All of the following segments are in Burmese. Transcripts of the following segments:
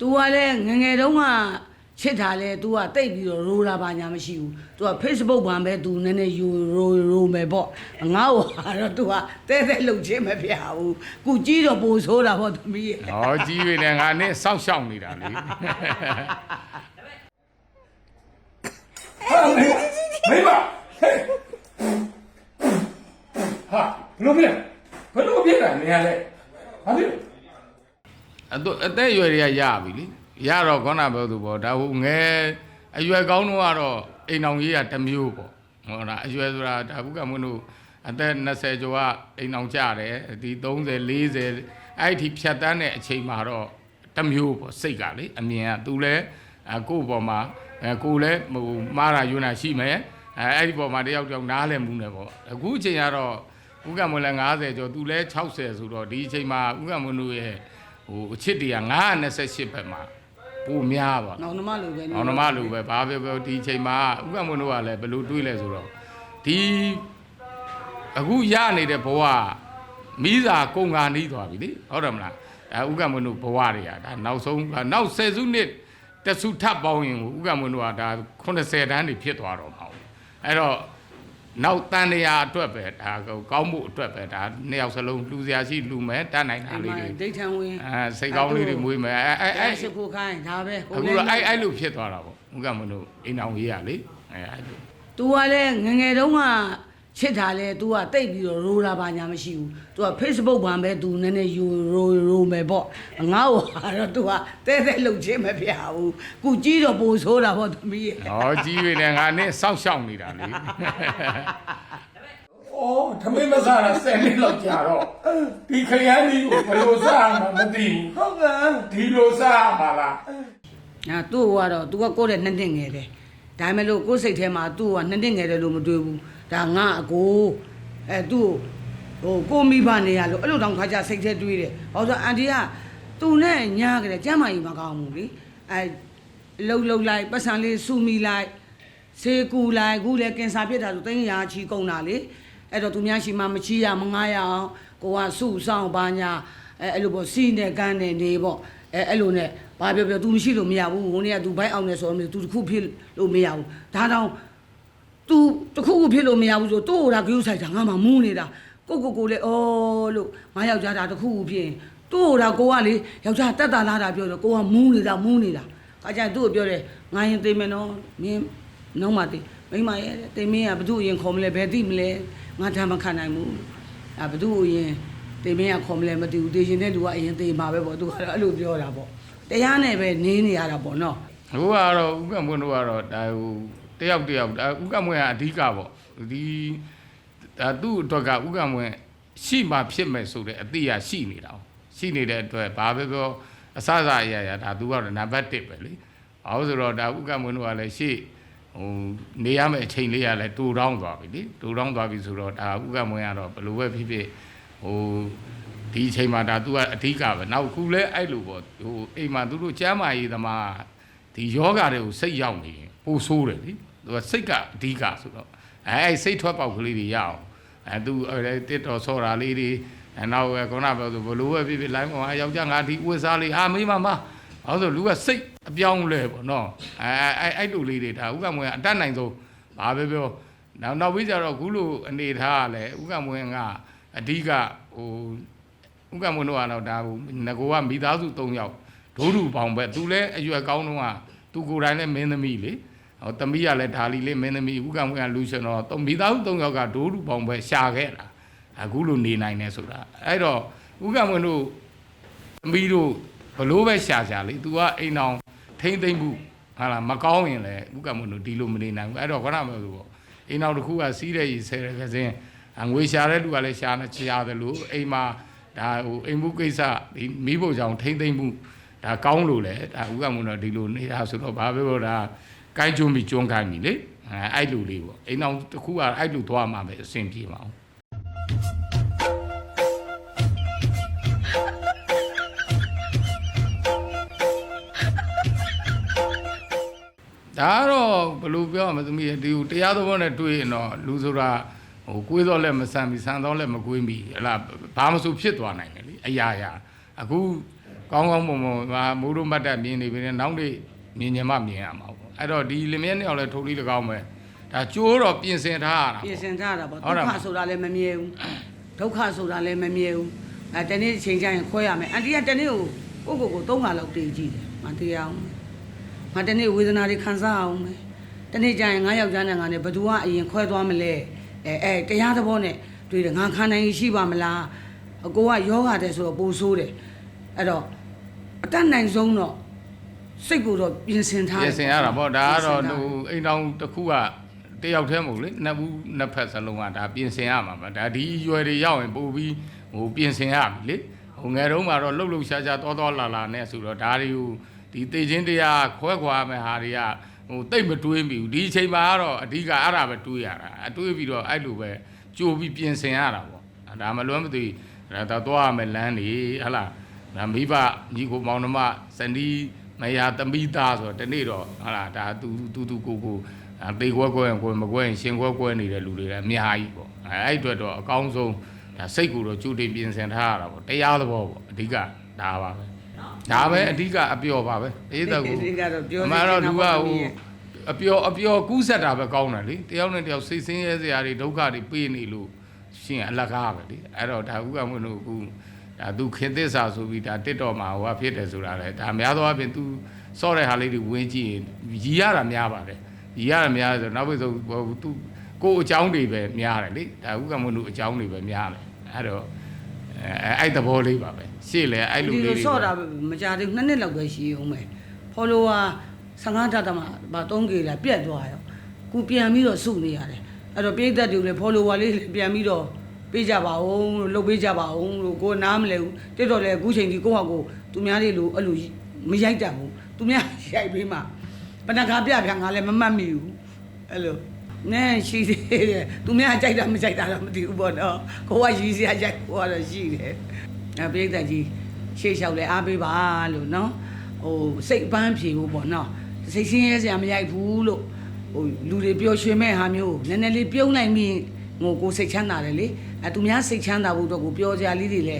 तू ကလည်းငယ်ငယ်တုန်းကချစ်တာလဲ तू ကတိတ်ပြီးတော့ရိုးလာပါညာမရှိဘူး तू က Facebook ဘာပဲ तू နည်းနည်းယူရိုရိုမယ်ပေါ့ငါ့ဟောတော့ तू ကတဲတဲလှုပ်ချင်းမပြဘူးကုကြီးတော့ပိုဆိုးတာပေါ့သမီးရဲ့ ဟောကြီးပြီနဲ့ငါနဲ့စောင့်ရှောက်နေတာလေ ဟာမေမေမဟဲ့ဟာဘလို့ပြဘလို့ပြတာနေရလဲဟာဒီ အတော့အသက်အရွယ်တွေကရပြီလေရတော့ခေါဏပြောသူပေါ့ဒါဟိုငယ်အရွယ်ကောင်းတော့ကတော့အိမ်အောင်ကြီးကတစ်မျိုးပေါ့ဟုတ်လားအရွယ်ဆိုတာဒါဘုကမွန်းတို့အသက်20ကျော်ကအိမ်အောင်ကြတယ်ဒီ30 40အဲ့ဒီဖြတ်တန်းတဲ့အချိန်မှာတော့တစ်မျိုးပေါ့စိတ်ကလေအမြင်ကသူလဲအကို့ပေါ်မှာအဲကိုလည်းဟိုမားတာယူနာရှိမယ်အဲအဲ့ဒီပေါ်မှာတယောက်တယောက်နားလည်မှုနဲ့ပေါ့အခုအချိန်ကတော့ဥက္ကမွန်လည်း90ကျော်သူလည်း60ဆိုတော့ဒီအချိန်မှာဥက္ကမွန်တို့ရဲ့ ဟိုအချစ်တရား928ဘက်မှာပိုများပါနောင်နှမလိုပဲအောင်နမလူပဲဘာပြောပြောဒီအချိန်မှာဥက္ကမွန်တို့ကလည်းဘယ်လိုတွေးလဲဆိုတော့ဒီအခုရနေတဲ့ဘဝမိစာကုန်ကာနီးသွားပြီလေဟုတ်တယ်မလားအဲဥက္ကမွန်တို့ဘဝတွေကဒါနောက်ဆုံးနောက်ဆယ်စုနှစ်တဆုထပ်ပေါင်းရင်ဥက္ကမွန်တို့ကဒါ80တန်းနေဖြစ်သွားတော့မှာအဲ့တော့ နောက်တန်တရာအတွက်ပဲဒါကောင်းမှုအတွက်ပဲဒါနှစ်ယောက်စလုံးလူစရာရှိလူမယ်တတ်နိုင်တာအဲ့လေးမှာတွေဒိတ်ထံဝင်အဲစိတ်ကောင်းလေးတွေမွေးမယ်အဲအဲအဲ့အဲစခုခိုင်းဒါပဲအခုတော့အဲ့အဲ့လိုဖြစ်သွားတာပေါ့ဥက္ကမတို့အိမ်အောင်ကြီးရလေအဲအဲ့လို तू ကလည်းငယ်ငယ်တုန်းက ချစ်တာလဲ तू ကတိတ်ပြီးတော့ရိုးလာပါညာမရှိဘူး तू က Facebook ဘာပဲ तू နည်းနည်းယူရိုရိုမယ်ပေါ့ငါ့ဟောတော့ तू ကတဲတဲလှုပ်ချင်းမပြဘူးကုကြီးတော့ပိုဆိုးတာပေါ့သမီးရဲ့ ဟောကြီးပြီနဲ့ငါနဲ့စောင့်ရှောက်နေတာလေ အော်ထမင်းမစားတာ10နှစ်လောက်ကြာတော့ဒီခရမ်းကြီးကိုဘယ်လိုစားမှမသိဘူးဟုတ်ကဲ့ဒီလိုစားမှာလား ညာသူ့ဟိုကတော့ तू ကကိုယ့်တဲ့နှစ်နှစ်ငယ်တယ် ဒါမှမဟုတ်ကိုယ်စိတ်ထဲမှာသူ့ကနှစ်နှစ်ငယ်တယ်လို့မတွေးဘူးဒါငါအကိုအဲသူ့ဟိုကိုမိဘနေရလို့အဲ့လိုတောင်ခါကြစိတ်ထဲတွေးတယ်ဟောဆိုအန်တီကသူ့နဲ့ညားကြတယ်ကျမ်းမာကြီးမကောင်းဘူးလေအဲလှုပ်လှုပ်လိုက်ပတ်စံလေးစူမီလိုက်ဆေးကူလိုက်ခုလည်းကင်ဆာဖြစ်တာဆိုသိန်းရာချီကုန်တာလေအဲ့တော့သူများရှိမှမချီရမငားရအောင်ကိုကစုဆောင်ပါညာအဲအဲ့လိုပေါ့စီးနေကန်းနေနေပေါ့ အဲအဲ့လိုနဲ့ဘာပြောပြော तू မရှိလို့မရဘူးဟိုနေ့က तू ဘိုက်အောင်နေဆိုတော့ तू တခုဖြစ်လို့မရဘူးဒါတောင် तू တခုခုဖြစ်လို့မရဘူးဆိုတို့ဟိုတာဂရုစိုက်တာငါမှမူးနေတာကိုကိုကိုလေအော်လို့ငါယောက်ျားတာတခုခုဖြစ်ရင်တို့ဟိုတာကိုကလေယောက်ျားတက်တာလာတာပြောတော့ကိုကမူးနေတာမူးနေတာအခါကျရင်သူ့ကိုပြောတယ်ငါရင်သိမယ်နော်မင်းနောက်မှသိမိမရဲ့တိမ်မင်းကဘသူ့အရင်ခေါ်မလဲဘယ်သိမလဲငါထမ်းမခံနိုင်ဘူးအဲဘသူ့အရင် တိမ်မင်းကခေါ်မလဲမသိဘူးတေရှင်တဲ့လူကအရင်သိမှာပဲပေါ့သူကတော့အဲ့လိုပြောတာပေါ့တရားနဲ့ပဲနင်းနေရတာပေါ့နော်အခုကတော့ဥက္ကမွန်တို့ကတော့ဒါဟိုတယောက်တယောက်ဒါဥက္ကမွန်ကအဓိကပေါ့ဒီဒါသူ့အတွက်ကဥက္ကမွန်ရှိမှဖြစ်မယ်ဆိုတဲ့အတိအရှိနေတာ哦ရှိနေတဲ့အတွက်ဘာပဲပြောအစစအရာရာဒါသူကတော့နံပါတ်1ပဲလေဘာလို့ဆိုတော့ဒါဥက္ကမွန်တို့ကလည်းရှေ့ဟိုနေရမယ့်အချိန်လေးကလည်းတူတောင်းသွားပြီလေတူတောင်းသွားပြီဆိုတော့ဒါဥက္ကမွန်ကတော့ဘယ်လိုပဲဖြစ်ဖြစ် ဟိုဒီအချိန်မှာဒါ तू ကအဓိကပဲနောက်ခုလဲအဲ့လိုပေါ့ဟိုအိမ်မှာသူတို့ကျမ်းမာရေးသမားဒီယောဂတွေကိုစိတ်ရောက်နေရင်ပိုဆိုးတယ်လေသူကစိတ်ကအဓိကဆိုတော့အဲအဲ့စိတ်ထွက်ပေါက်ကလေးတွေရအောင်အဲသူအဲတစ်တော်ဆောတာလေးတွေအဲနောက်ပဲခုနကပြောဆိုဘလို့ပဲဖြစ်ဖြစ်လိုင်းပေါ်မှာယောက်ျားငါဒီဝတ်စားလေးအာမိမမအောင်ဆိုလူကစိတ်အပြောင်းလဲပေါ့နော်အဲအဲ့အဲ့လိုလေးတွေဒါဥက္ကမွေကအတတ်နိုင်ဆုံးဘာပဲပြောနောက်နောက်ပြီးကြတော့ခုလိုအနေထားကလည်းဥက္ကမွေက အဓိကဟိုဥက္ကမွန်းတို့ကတော့ဒါဘူးငကိုကမိသားစု၃ယောက်ဒိုးဒူပေါင်ပဲသူလည်းအရွယ်ကောင်းတော့ကသူကိုယ်တိုင်လည်းမင်းသမီးလေဟောသမီးကလည်းဒါလီလေးမင်းသမီးဥက္ကမွန်းကလူရှင်တော့မိသားစု၃ယောက်ကဒိုးဒူပေါင်ပဲရှာခဲ့တာအခုလိုနေနိုင်နေဆိုတာအဲ့တော့ဥက္ကမွန်းတို့သမီးတို့ဘလို့ပဲရှာရှာလေ तू ကအိမ်အောင်ထိမ့်သိမ့်မှုဟာလားမကောင်းရင်လည်းဥက္ကမွန်းတို့ဒီလိုမနေနိုင်ဘူးအဲ့တော့ခဏမလို့ပေါ့အိမ်အောင်တစ်ခုကစီးတဲ့ရီဆဲတဲ့ကစင်း ငွေရှာတဲ့လူကလည်းရှာနေရှာတယ်လို့အိမ်မှာဒါဟိုအိမ်မှုကိစ္စဒီမိဖို့ကြောင့်ထိမ့်သိမ့်မှုဒါကောင်းလို့လေဒါဥက္ကမွန်တော့ဒီလိုနေတာဆိုတော့ဘာပဲပြောဒါကိုင်းကျွန်းပြီးကျွန်းခိုင်းပြီလေအဲအဲ့လိုလေးပေါ့အိမ်အောင်တစ်ခုကအဲ့လိုသွားမှာပဲအဆင်ပြေမှာအောင်ဒါကတော့ဘယ်လိုပြောရမလဲသမီးရဲ့ဒီဟိုတရားသဘောနဲ့တွေ့ရင်တော့လူဆိုတာ ဟိုကိုွေးတော့လည်းမဆန်ပြီဆန်တော့လည်းမကွေးပြီဟလာဘာမဆိုဖြစ်သွားနိုင်တယ်လေအရာရာအခုကောင်းကောင်းမွန်မွန်ဟာမိုးတို့မတ်တက်မြင်နေပြီနဲ့နောက်နေ့မြင်ញမမြင်ရမှာပေါ့အဲ့တော့ဒီလင်မယားနှစ်ယောက်လည်းထိုးလေး၎င်းပဲဒါကျိုးတော့ပြင်ဆင်ထားရတာပြင်ဆင်ထားတာပေါ့ဟုဒုတ်တယ်က္ခဆိုတာလည်းမမြဲဘူးဒုက္ခဆိုတာလည်းမမြဲဘူးအဲတနေ့ချိန်ကျရင်ခွဲရမယ်အန်တီကတနေ့ကိုကိုယ့်ကိုယ်ကိုသုံးခါလောက်တေးကြည့်တယ်မတရားအောင်ငါတနေ့ဝေဒနာတွေခံစားအောင်မယ်တနေ့ကျရင်ငါယောက်ျားနဲ့ငါနဲ့ဘယ်သူကအရင်ခွဲသွားမလဲ အဲအဲတရားသဘောနဲ့တွေ့တယ်ငါခံနိုင်ရရှိပါမလားအကိုကယောဂတဲ့ဆိုတော့ပိုဆိုးတယ်အဲ့တော့အတတ်နိုင်ဆုံးတော့စိတ်ကိုတော့ပြင်ဆင်ထားပြင်ဆင်ရတာပေါ့ဒါကတော့ပြင်ဆင်ထားဟိုအိမ်တော်တစ်ခုကတယောက်တည်းမဟုတ်လေနှစ်ဘူးနှစ်ဖက်စလုံးကဒါပြင်ဆင်ရမှာပါဒါဒီရွယ်တွေရောက်ရင်ပို့ပြီးဟိုပြင်ဆင်ရပြီလေဟိုငယ်တုန်းကတော့လှုပ်လှုပ်ရှားရှားတောတောလာလာနဲ့ဆိုတော့ဒါတွေကိုဒီတေချင်းတရားခွဲခွာမဲ့ဟာတွေက ဟိုတိတ်မတွေးမိဘူးဒီအချိန်မှာကတော့အဓိကအဲ့ဒါပဲတွေးရတာအတွေးပြီးတော့အဲ့လိုပဲကြိုပြီးပြင်ဆင်ရတာပေါ့ဒါမလွမ်းမသွေဒါတော့သွားရမယ်လမ်းနေဟဟလားဒါမိဘညီကိုမောင်နှမစန္ဒီမယာသမီးသားဆိုတော့ဒီနေ့တော့ဟာလားဒါသူသူသူကိုကိုအဲသေခွဲခွဲရင်ကိုယ်မခွဲရင်ရှင်ခွဲခွဲနေတဲ့လူတွေလည်းအများကြီးပေါ့အဲအဲ့အတွက်တော့အကောင်းဆုံးဒါစိတ်ကိုတော့ကြိုတင်ပြင်ဆင်ထားရတာပေါ့တရားသဘောပေါ့အဓိကဒါပါပဲ ဒါပဲအဓိကအပျော်ပါပဲအေးတော့ကိုဒီကတော့ပြောအနေမှန်တော့ချလူင်ကတာဟိုပေါ့အပျော်အပျော်ကူးဆက်တာပဲကောင်းတယ်လေတယောက်နဲ့တယောက်စိတ်ဆင်းရဲစရာတွေဒုက္ခတွေပေးနေလို့ရှင်အလကားပဲလေအဲ့တော့ဒါဥကမွန်းတို့အခုဒါသူခေတ္တစာဆိုပြီးဒါတစ်တော်မှာဟိုကဖြစ်တယ်ဆိုတာလေဒါများသောအားဖြင့် तू စော့တဲ့ဟာလေးတွေဝင်ကြည့်ရင်ရီရတာများပါတယ်ရီရတာများဆိုနောက်ပြီးဆိုဟို तू ကိုယ်အကြောင်းတွေပဲများတယ်လေဒါဥကမွန်းတို့အကြောင်းတွေပဲများတယ်အဲ့တော့အဲအဲ့သဘောလေးပါပဲ ရှေ့လေအဲ့လိုဒီလေးလိုတွေဆော့တာမကြသေးဘူးနှစ်နှစ်လောက်ပဲရှိအောင်မယ်ဖော်လိုဝါ15ဓာတ်တမှာဗာ3ကေလာပြတ်သွားရောခုပြန်ပြီးတော့စုနေရတယ်အဲ့တော့ပြိသက်တွေလည်းဖော်လိုဝါလေးပြန်ပြီးတော့ပေးကြပါဦးလို့လုပ်ပေးကြပါဦးလို့ကိုယ်နားမလဲဘူးတက်တော့လေအခုချိန်ဒီကိုယ့်ဟာကိုယ်သူများတွေလိုအဲ့လိုမရိုက်တတ်ဘူးသူများရိုက်ပေးမှပဏ္ဍကာပြပြငါလည်းမမှတ်မိဘူးအဲ့လိုနဲရှိသေးတယ်သူများကြိုက်တာမကြိုက်တာတော့မသိဘူးပေါ့နော်ကိုကရီးစရာကြိုက်ကိုကတော့ရှိတယ် အဲပြိသက်ကြီးရှေ့လျှောက်လဲအားပေးပါလို့နော်ဟိုစိတ်ပန်းဖြေဖို့ပေါ့နော်စိတ်ဆင်းရဲစရာမရိုက်ဘူးလို့ဟိုလူတွေပျော်ရွှင်မဲ့ဟာမျိုးနည်းနည်းလေးပြုံးနိုင်ပြီးငိုကိုစိတ်ချမ်းသာတယ်လေအဲသူများစိတ်ချမ်းသာဖို့တော့ကိုပျော်စရာလေးတွေလဲ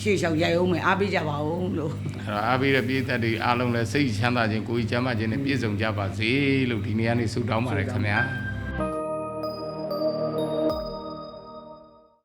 ရှေ့လျှောက်ရိုက်အောင်မယ်အားပေးကြပါဦးလို့အဲ့တော့အားပေးတဲ့ပြည်သက်တွေအားလုံးလည်းစိတ်ချမ်းသာခြင်းကိုယ်ကြီးချမ်းသာခြင်းနဲ့ပြည့်စုံကြပါစေလို့ဒီနေ့ကနေဆုတောင်းပါတယ်ခင်ဗျာ